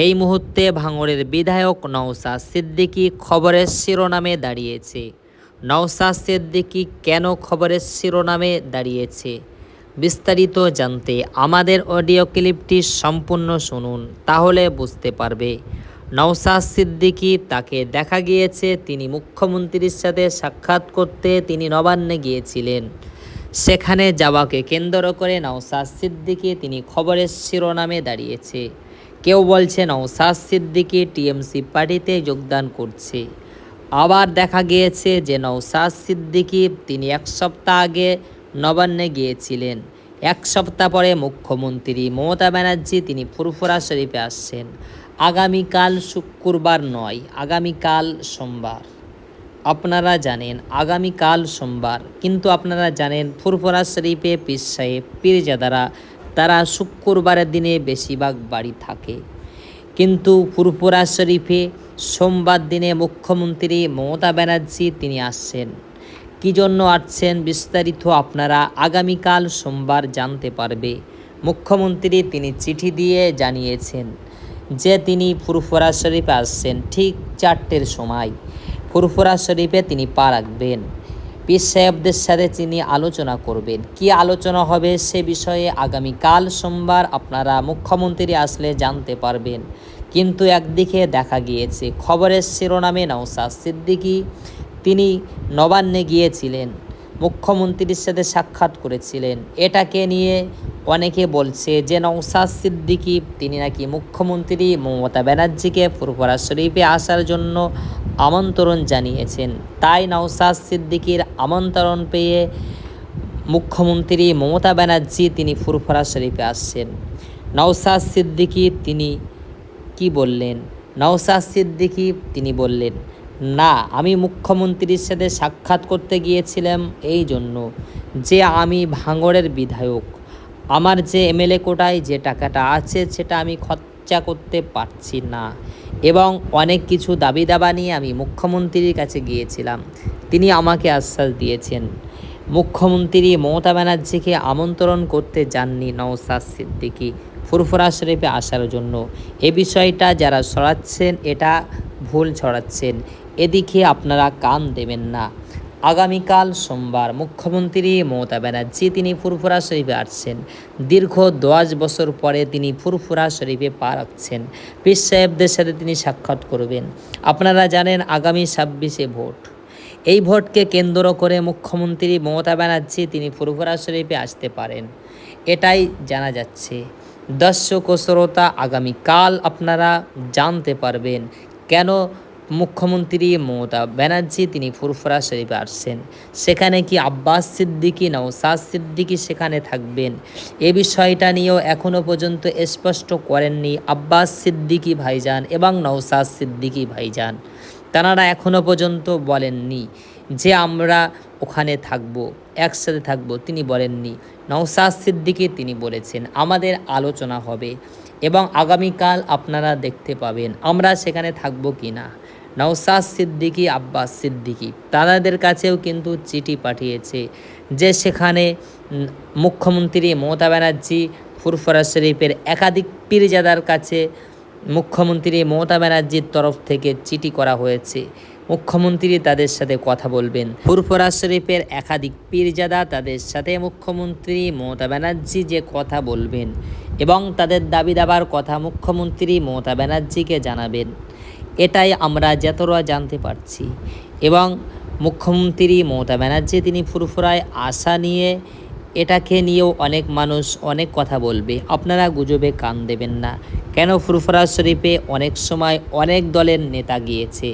এই মুহূর্তে ভাঙড়ের বিধায়ক নওশাদ সিদ্দিকী খবরের শিরোনামে দাঁড়িয়েছে। নওশাদ সিদ্দিকী কেন খবরের শিরোনামে দাঁড়িয়েছে? বিস্তারিত জানতে আমাদের অডিও ক্লিপটি সম্পূর্ণ শুনুন, তাহলে বুঝতে পারবে। নওশাদ সিদ্দিকী তাকে দেখা গিয়েছে, তিনি মুখ্যমন্ত্রীর সাথে সাক্ষাৎ করতে তিনি নবান্নে গিয়েছিলেন। সেখানে যাওয়াকে কেন্দ্র করে নওশাদ সিদ্দিকী তিনি খবরের শিরোনামে দাঁড়িয়েছে। কেউ বলছে নওশাদ সিদ্দিকী টিএমসি পার্টিতে যোগদান করছে। আবার দেখা গিয়েছে যে নওশাদ সিদ্দিকি তিনি এক সপ্তাহ আগে নবান্নে গিয়েছিলেন। এক সপ্তাহ পরে মুখ্যমন্ত্রী মমতা ব্যানার্জি তিনি ফুরফুরা শরীফে আসছেন। আগামীকাল শুক্রবার নয়, আগামীকাল সোমবার। আপনারা জানেন আগামীকাল সোমবার, কিন্তু আপনারা জানেন ফুরফুরা শরীফে পীর সাহেব, পীরজাদারা তারা শুক্রবারের দিনে বেশিরভাগ বাড়ি থাকে। কিন্তু ফুরফুরা শরীফে সোমবার দিনে মুখ্যমন্ত্রী মমতা ব্যানার্জি তিনি আসছেন। কী জন্য আসছেন বিস্তারিত আপনারা আগামীকাল সোমবার জানতে পারবে। মুখ্যমন্ত্রী তিনি চিঠি দিয়ে জানিয়েছেন যে তিনি ফুরফুরা শরীফে আসছেন ঠিক চারটের সময়। ফুরফুরা শরীফে তিনি পা রাখবেন। পীর সাহেবদের সাথে তিনি আলোচনা করবেন। কি আলোচনা হবে সে বিষয়ে আগামীকাল সোমবার আপনারা মুখ্যমন্ত্রী আসলে জানতে পারবেন। কিন্তু একদিকে দেখা গিয়েছে, খবরের শিরোনামে নওশাদ সিদ্দিকী, তিনি নবান্নে গিয়েছিলেন, মুখ্যমন্ত্রীর সাথে সাক্ষাৎ করেছিলেন। এটাকে নিয়ে অনেকে বলছে যে নওশাদ সিদ্দিকী, তিনি নাকি মুখ্যমন্ত্রী মমতা ব্যানার্জিকে ফুরফুরা শরীফে আসার জন্য আমন্ত্রণ জানিয়েছেন। তাই নওশাদ সিদ্দিকীর আমন্ত্রণ পেয়ে মুখ্যমন্ত্রী মমতা ব্যানার্জি তিনি ফুরফুরা শরীফে আসছেন। নওশাদ সিদ্দিকী তিনি কি বললেন? নওশাদ সিদ্দিকী তিনি বললেন, না, আমি মুখ্যমন্ত্রীর সাথে সাক্ষাৎ করতে গিয়েছিলাম এই জন্য যে আমি ভাঙড়ের বিধায়ক। আমার যে এমএলএ কোটায় যে টাকাটা আছে সেটা আমি খরচা করতে পারছি না। এবং অনেক কিছু দাবি দাবা নিয়ে আমি মুখ্যমন্ত্রীর কাছে গিয়েছিলাম। তিনি আমাকে আশ্বাস দিয়েছেন, মুখ্যমন্ত্রী মমতা ব্যানার্জিকে আমন্ত্রণ করতে যাননি নওশাদ সিদ্দিকি ফুরফুরা শরীফে আসার জন্য। এ বিষয়টা যারা ছড়াচ্ছেন, এটা ভুল ছড়াচ্ছেন। এদিকে আপনারা কান দেবেন না। আগামীকাল সোমবার মুখ্যমন্ত্রী মমতা ব্যানার্জি তিনি ফুরফুরা শরীফে আসছেন। দীর্ঘ দশ বছর পরে তিনি ফুরফুরা শরীফে পা রাখছেন। পীর সাহেবদের সাথে তিনি সাক্ষাৎ করবেন। আপনারা জানেন আগামী ছাব্বিশে ভোট। এই ভোটকে কেন্দ্র করে মুখ্যমন্ত্রী মমতা ব্যানার্জি তিনি ফুরফুরা শরীফে আসতে পারেন। এটাই জানা যাচ্ছে। দর্শক ও শ্রোতা, আগামীকাল আপনারা জানতে পারবেন কেন মুখ্যমন্ত্রী মমতা ব্যানার্জি তিনি ফুরফুরা শরীফে আসছেন। সেখানে কি আব্বাস সিদ্দিকী নওসাদ সিদ্দিকী সেখানে থাকবেন? এ বিষয়টা নিয়েও এখনও পর্যন্ত স্পষ্ট করেননি আব্বাস সিদ্দিকী ভাইজান এবং নওসাদ সিদ্দিকী ভাইজান। তারা এখনও পর্যন্ত বলেননি যে আমরা ওখানে থাকব, একসাথে থাকব, তিনি বলেননি। নওসাদ সিদ্দিকী তিনি বলেছেন, আমাদের আলোচনা হবে। এবং আগামীকাল আপনারা দেখতে পাবেন আমরা সেখানে থাকব কি না নওসাদ সিদ্দিকী, আব্বাস সিদ্দিকী, তাদের কাছেও কিন্তু চিঠি পাঠিয়েছে যে সেখানে মুখ্যমন্ত্রী মমতা ব্যানার্জি, ফুরফুরা শরীফের একাধিক পীরজাদার কাছে মুখ্যমন্ত্রী মমতা ব্যানার্জির তরফ থেকে চিঠি করা হয়েছে। মুখ্যমন্ত্রী তাদের সাথে কথা বলবেন। ফুরফুরা শরীফের একাধিক পীরজাদা তাদের সাথে মুখ্যমন্ত্রী মমতা ব্যানার্জি যে কথা বলবেন এবং তাদের দাবি দাবার কথা মুখ্যমন্ত্রী মমতা ব্যানার্জিকে জানাবেন। এটাই আমরা যতটা জানতে পারছি এবং মুখ্যমন্ত্রী মমতা ব্যানার্জি তিনি ফুরফুরায় আশা নিয়ে এটাকে নিয়েও অনেক মানুষ অনেক কথা বলবে। আপনারা গুজবে কান দেবেন না। কেন ফুরফুরা শরীফে অনেক সময় অনেক দলের নেতা গিয়েছে?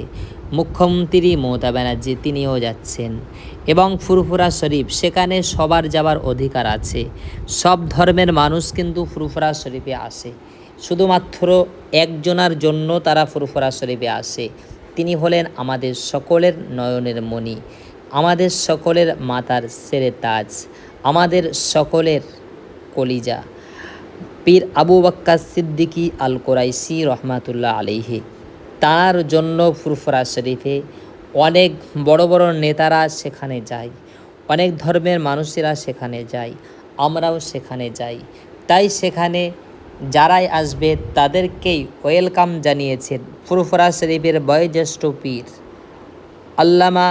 মুখ্যমন্ত্রী মমতা ব্যানার্জি তিনিও যাচ্ছেন। এবং ফুরফুরা শরীফ, সেখানে সবার যাবার অধিকার আছে। সব ধর্মের মানুষ কিন্তু ফুরফুরা শরীফে আসে। শুধুমাত্র একজনার জন্য তারা ফুরফুরা শরীফে আসে। তিনি হলেন আমাদের সকলের নয়নের মণি। আমাদের সকলের মাতার সেরে তাজ। আমাদের সকলের কলিজা। পীর আবু বাক্কা সিদ্দিকী আল কোরাইশি রহমাতুল্লাহ আলিহি তার জন্য ফুরফুরা শরীফে অনেক বড় বড় নেতারা সেখানে যায়, অনেক ধর্মের মানুষেরা সেখানে যায়, আমরাও সেখানে যাই। তাই সেখানে যারাই আসবে তাদেরকেই ওয়েলকাম জানিয়েছেন ফুরফুরা শরীফের বয়োজ্যেষ্ঠ পীর আল্লামা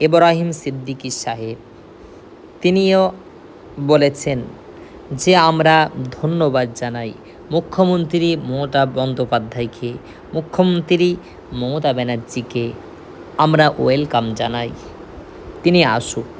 ইব্রাহিম সিদ্দিকী সাহেব। তিনিও বলেছেন যে, আমরা ধন্যবাদ জানাই মুখ্যমন্ত্রী মমতা বন্দ্যোপাধ্যায়কে মুখ্যমন্ত্রী মমতা ব্যানার্জিকে আমরা ওয়েলকাম জানাই। তিনি আসুক।